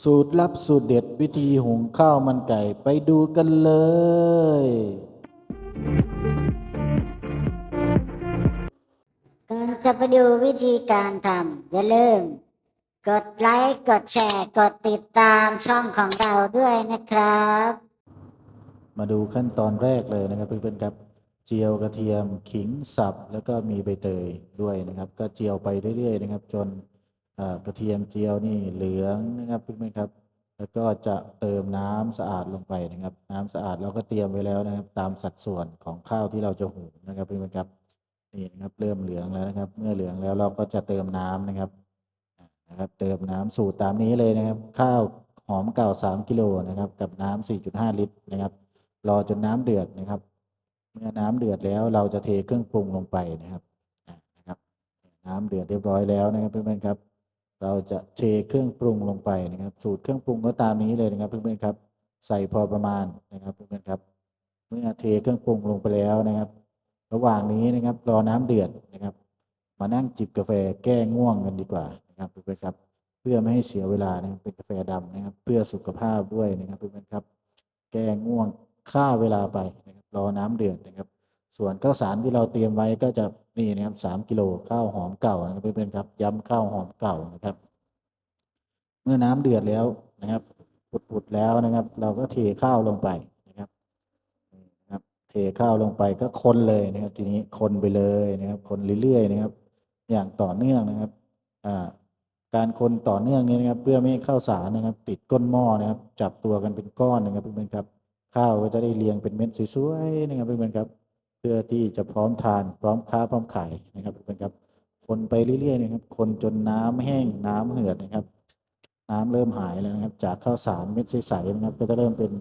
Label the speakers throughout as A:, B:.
A: สูตรลับสูตรเด็ดวิธีหุงข้าวมันไก่ไปดูกันเลย
B: ก่อนจะไปดูวิธีการทำอย่าลืม กดไลค์กดแชร์กดติดตามช่องของเราด้วยนะครับ
A: มาดูขั้นตอนแรกเลยนะครับเพื่อนๆครับเจียวกระเทียมขิงสับแล้วก็มีใบเตยด้วยนะครับ ก็เจียวไปเรื่อยๆนะครับ จนอ่า กระเทียมเจียวนี่เหลืองนะครับเพื่อนๆครับ แล้วก็จะเติมน้ำสะอาดลงไปนะครับ น้ำสะอาดเราก็เตรียมไว้แล้วนะครับ ตามสัดส่วนของข้าวที่เราจะหุงนะครับเพื่อนๆครับนี่นะครับเริ่มเหลืองแล้วนะครับ เมื่อเหลืองแล้วเราก็จะเติมน้ำนะครับนะครับ เติมน้ำสูตรตามนี้เลยนะครับ ข้าวหอมเก่า 3กิโลนะครับ กับน้ำ4.5 ลิตรนะครับ รอจนน้ำเดือดนะครับ เมื่อน้ำเดือดแล้วเราจะเทเครื่องปรุงลงไปนะครับนะครับ น้ำเดือดเรียบร้อยแล้วนะครับเพื่อนๆครับ เราจะเทเครื่องปรุงลงไปนะครับ สูตรเครื่องปรุงก็ตามนี้เลยนะครับเพื่อนๆครับ ใส่พอประมาณนะครับเพื่อนๆครับ เมื่อเทเครื่องปรุงลงไปแล้วนะครับ ระหว่างนี้นะครับรอน้ำเดือดนะครับ มานั่งจิบกาแฟแก้ง่วงกันดีกว่านะครับเพื่อนๆครับ เพื่อไม่ให้เสียเวลานะครับเป็นกาแฟดำนะครับ เพื่อสุขภาพด้วยนะครับเพื่อนๆครับ แก้ง่วงฆ่าเวลาไปนะครับ รอน้ำเดือดนะครับ ส่วนข้าวสารที่เราเตรียมไว้ก็จะนี่นะครับสามกิโลข้าวหอมเก่านะครับเพื่อนๆครับ ย้ำข้าวหอมเก่านะครับ เมื่อน้ำเดือดแล้วนะครับปุดๆแล้วนะครับ เราก็เทข้าวลงไปนะครับนะครับ เทข้าวลงไปก็คนเลยนะครับ ทีนี้คนไปเลยนะครับ คนเรื่อยๆนะครับ อย่างต่อเนื่องนะครับอ่าการคนต่อเนื่องนี้นะครับ เพื่อไม่ให้ข้าวสารนะครับ ติดก้นหม้อนะครับ จับตัวกันเป็นก้อนนะครับเพื่อนๆครับ ข้าวก็จะได้เรียงเป็นเม็ดสวยๆนะครับเพื่อนๆครับ พื่อที่จะพร้อมทานพร้อมค้าพร้อมขายนะครับเพื่อนๆครับคนไปเรื่อยๆนะครับ คนจนน้ำแห้งน้ำเหือดนะครับ น้ำเริ่มหายแล้วนะครับ จากข้าวสารเม็ดใสๆนะครับ ก็จะเริ่มเป็น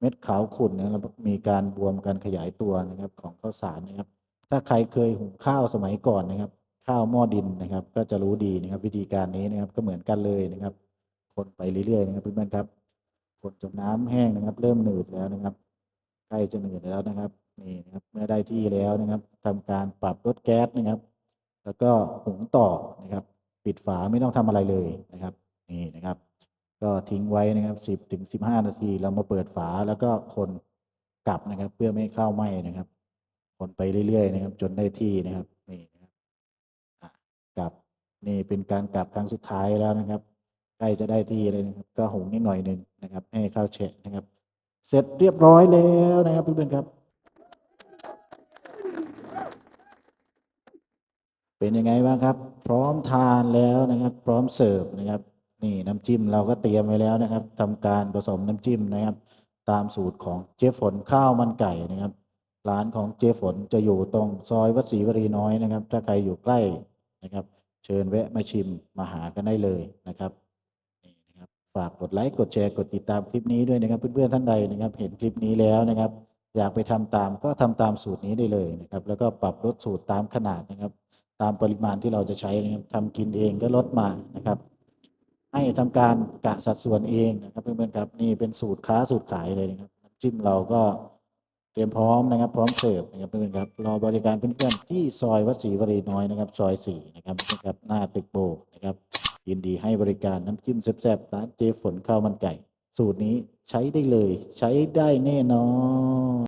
A: เม็ดขาวขุ่นนะครับแล้วมีการบวมการขยายตัวนะครับของข้าวสารนะครับ ถ้าใครเคยหุงข้าวสมัยก่อนนะครับ ข้าวหม้อดินนะครับ ก็จะรู้ดีนะครับ วิธีการนี้นะครับก็เหมือนกันเลยนะครับ คนไปเรื่อยๆนะครับเพื่อนๆครับ คนจนน้ำแห้งนะครับ เริ่มหนืดแล้วนะครับใกล้จะหนืดแล้วนะครับ นี่นะครับเมื่อได้ที่แล้วนะครับทำการปรับลดแก๊สนะครับ แล้วก็หุงต่อนะครับ ปิดฝาไม่ต้องทำอะไรเลยนะครับนี่นะครับ ก็ทิ้งไว้นะครับสิบถึงสิบห้านาที เรามาเปิดฝาแล้วก็คนกลับนะครับ เพื่อไม่ให้ข้าวไหม้นะครับ คนไปเรื่อยๆนะครับ จนได้ที่นะครับนี่นะครับกลับนี่เป็นการกลับครั้งสุดท้ายแล้วนะครับใกล้จะได้ที่เลยนะครับ ก็หุงนิดหน่อยหนึ่งนะครับ ให้ข้าวแฉะนะครับ เสร็จเรียบร้อยแล้วนะครับเพื่อนๆครับ เป็นยังไงบ้างครับ พร้อมทานแล้วนะครับ พร้อมเสิร์ฟนะครับ นี่น้ำจิ้มเราก็เตรียมไว้แล้วนะครับทำการผสมน้ำจิ้มนะครับ ตามสูตรของเจฝนข้าวมันไก่นะครับ ร้านของเจฝนจะอยู่ตรงซอยวัดศรีวรีน้อยนะครับ ถ้าใครอยู่ใกล้นะครับ เชิญแวะมาชิมมาหากันได้เลยนะครับนี่นะครับ ฝากกดไลค์กดแชร์กดติดตามคลิปนี้ด้วยนะครับ เพื่อนๆท่านใดนะครับ เห็นคลิปนี้แล้วนะครับ อยากไปทำตามก็ทำตามสูตรนี้ได้เลยนะครับ แล้วก็ปรับลดสูตรตามขนาดนะครับ ตามปริมาณที่เราจะใช้นะครับทำกินเองก็ลดมานะครับ ให้ทำการกะสัดส่วนเองนะครับเพื่อนๆครับนี่เป็นสูตรค้าสูตรขายเลยนะครับน้ำจิ้มเราก็เตรียมพร้อมนะครับ พร้อมเสิร์ฟนะครับเพื่อนๆครับรอบริการเพื่อนๆที่ซอยวัดศรีวรีน้อยนะครับ ซอยสี่นะครับเพื่อนๆครับหน้าตึกโบนะครับยินดีให้บริการน้ำจิ้มแซ่บๆร้านเจฝนข้าวมันไก่ สูตรนี้ใช้ได้เลย ใช้ได้แน่นอน